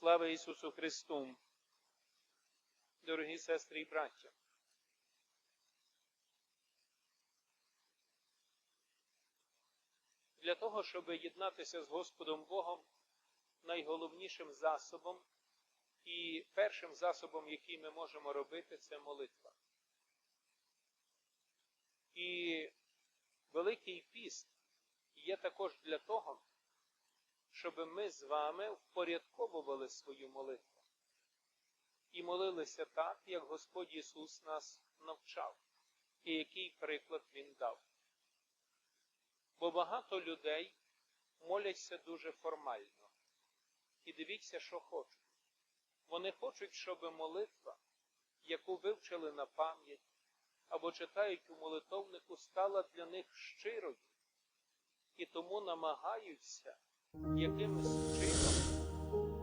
Слава Ісусу Христу! Дорогі сестри і браття! Для того, щоб єднатися з Господом Богом, найголовнішим засобом і першим засобом, який ми можемо робити, це молитва. І Великий піст є також для того, щоб ми з вами впорядковували свою молитву і молилися так, як Господь Ісус нас навчав, і який приклад Він дав. Бо багато людей моляться дуже формально. І дивіться, що хочуть. Вони хочуть, щоб молитва, яку вивчили на пам'ять, або читають у молитовнику, стала для них щирою, і тому намагаються якимось чином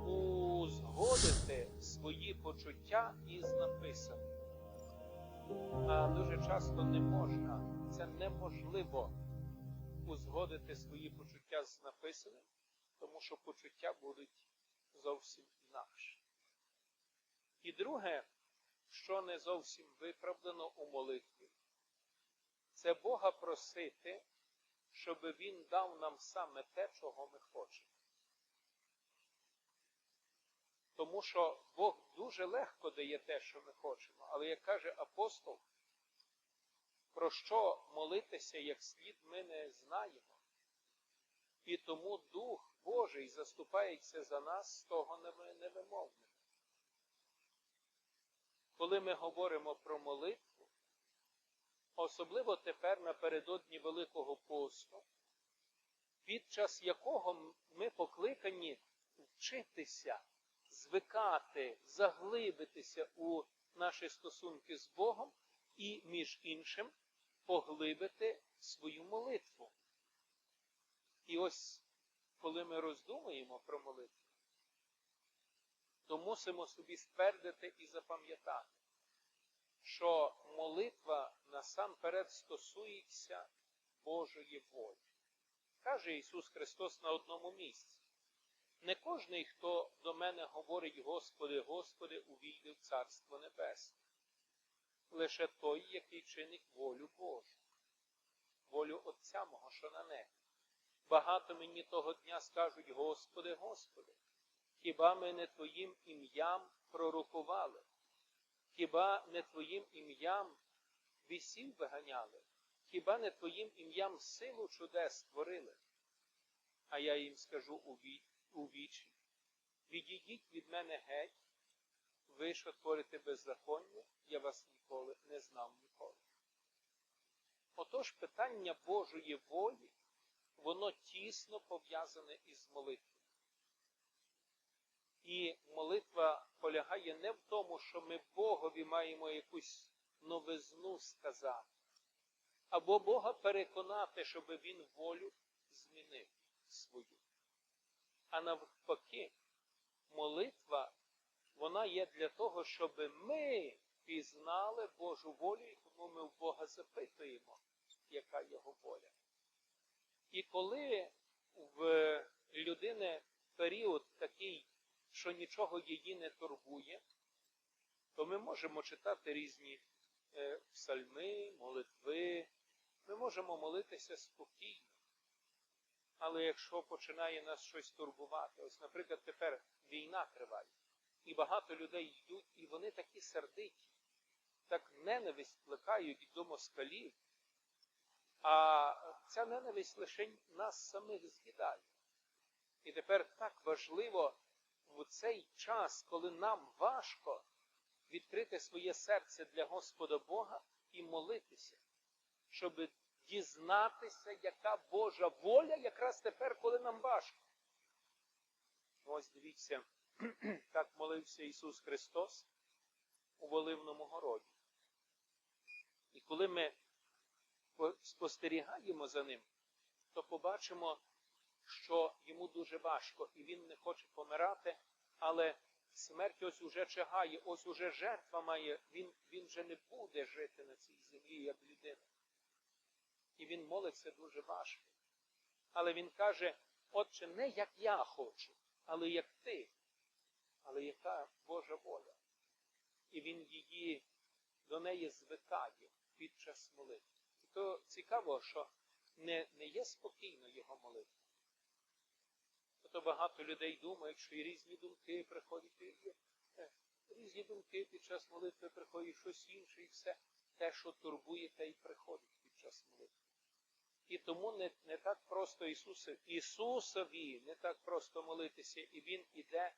узгодити свої почуття із написаним. А дуже часто не можна, це неможливо узгодити свої почуття з написаним, тому що почуття будуть зовсім інакші. І друге, що не зовсім виправдано у молитві, це Бога просити, щоб Він дав нам саме те, чого ми хочемо. Тому що Бог дуже легко дає те, що ми хочемо. Але як каже апостол, про що молитися як слід, ми не знаємо. І тому Дух Божий заступається за нас з того невимовним. Коли ми говоримо про молитву, особливо тепер напередодні Великого посту, під час якого ми покликані вчитися, звикати, заглибитися у наші стосунки з Богом і, між іншим, поглибити свою молитву. І ось, коли ми роздумуємо про молитву, то мусимо собі ствердити і запам'ятати, що молитва насамперед стосується Божої волі. Каже Ісус Христос на одному місці. Не кожний, хто до мене говорить, Господи, Господи, увійде в Царство Небесне, лише той, який чинить волю Божу, волю Отця мого, що на небі. Багато мені того дня скажуть, Господи, Господи, хіба ми не Твоїм ім'ям пророкували? Хіба не Твоїм ім'ям вісів виганяли? Хіба не Твоїм ім'ям силу чудес створили? А я їм скажу у вічі, відійдіть від мене геть, ви, що творите беззаконня, я вас ніколи не знав ніколи. Отож питання Божої волі, воно тісно пов'язане із молитвою. І молитва полягає не в тому, що ми Богові маємо якусь новизну сказати, або Бога переконати, щоб Він волю змінив свою. А навпаки, молитва, вона є для того, щоб ми пізнали Божу волю, і тому ми в Бога запитуємо, яка його воля. І коли в людини період такий, що нічого її не турбує, то ми можемо читати різні е, псальми, молитви, ми можемо молитися спокійно. Але якщо починає нас щось турбувати, ось, наприклад, тепер війна триває, і багато людей йдуть, і вони такі сердиті, так ненависть плекають до москалів, а ця ненависть лише нас самих з'їдає. І тепер так важливо в цей час, коли нам важко відкрити своє серце для Господа Бога і молитися, щоб дізнатися, яка Божа воля якраз тепер, коли нам важко. Ось дивіться, так молився Ісус Христос у Воливному городі. І коли ми спостерігаємо за ним, то побачимо, що йому дуже важко, і він не хоче помирати, але смерть ось уже чагає, ось уже жертва має, він, він вже не буде жити на цій землі, як людина. І він молиться дуже важко. Але він каже, Отче, не як я хочу, але як ти. але яка Божа воля. І він її до неї звикає під час молитви. І то цікаво, що не, не є спокійно його молитва. То багато людей думають, що і різні думки приходять, е, різні думки під час молитви приходять щось інше, і все те, що турбує, те й приходить під час молитви. І тому не, не так просто Ісусу, Ісусові не так просто молитися, і Він іде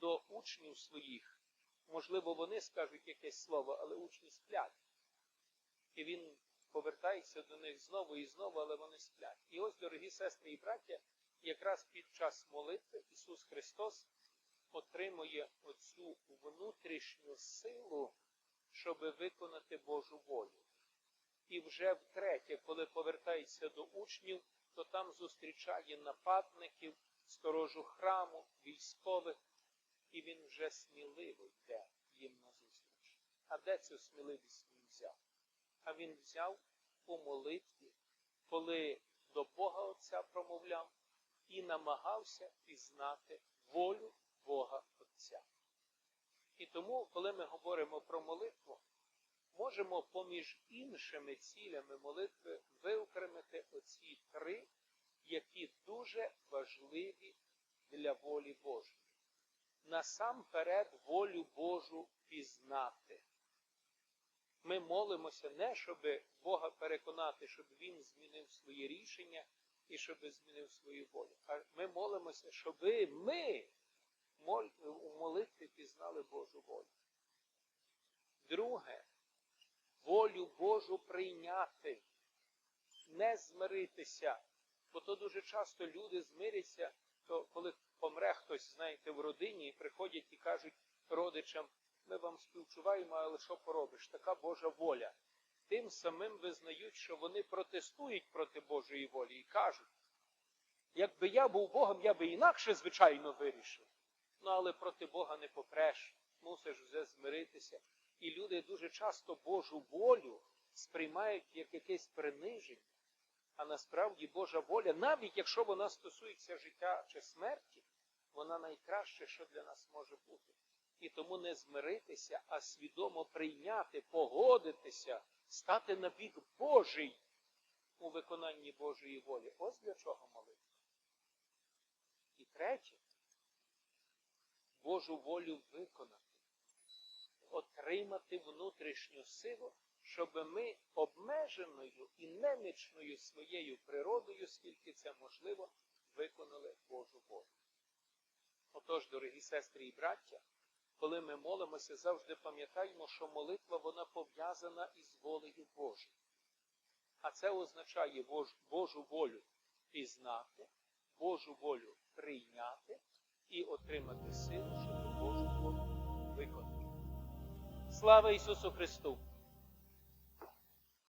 до учнів своїх. Можливо, вони скажуть якесь слово, але учні сплять. І Він повертається до них знову і знову, але вони сплять. І ось, дорогі сестри і браття, якраз під час молитви Ісус Христос отримує оцю внутрішню силу, щоб виконати Божу волю. І вже втретє, коли повертається до учнів, то там зустрічає нападників, сторожу храму, військових, і він вже сміливо йде їм назустріч. А де цю сміливість він взяв? А він взяв у молитві, коли до Бога Отця промовляв і намагався пізнати волю Бога Отця. І тому, коли ми говоримо про молитву, можемо поміж іншими цілями молитви виокремити оці три, які дуже важливі для волі Божої. Насамперед волю Божу пізнати. Ми молимося не, щоб Бога переконати, щоб Він змінив своє рішення і щоб змінив свою волю. А ми молимося, щоб ми у молитві пізнали Божу волю. Друге, волю Божу прийняти, не змиритися. Бо то дуже часто люди змиряться, то коли помре хтось, знаєте, в родині, і приходять і кажуть родичам, ми вам співчуваємо, але що поробиш? Така Божа воля. Тим самим визнають, що вони протестують проти Божої волі і кажуть, якби я був Богом, я би інакше, звичайно, вирішив. Ну, але проти Бога не попреш, мусиш вже змиритися. І люди дуже часто Божу волю сприймають як якесь приниження. А насправді Божа воля, навіть якщо вона стосується життя чи смерті, вона найкраще, що для нас може бути. І тому не змиритися, а свідомо прийняти, погодитися, стати на бік Божий у виконанні Божої волі. Ось для чого молитва. І третє, Божу волю виконати, отримати внутрішню силу, щоб ми обмеженою і немічною своєю природою, скільки це можливо, виконали Божу волю. Отож, дорогі сестри і браття, коли ми молимося, завжди пам'ятаємо, що молитва вона пов'язана із волею Божою. А це означає Божу волю пізнати, Божу волю прийняти і отримати силу, щоб Божу волю виконати. Слава Ісусу Христу!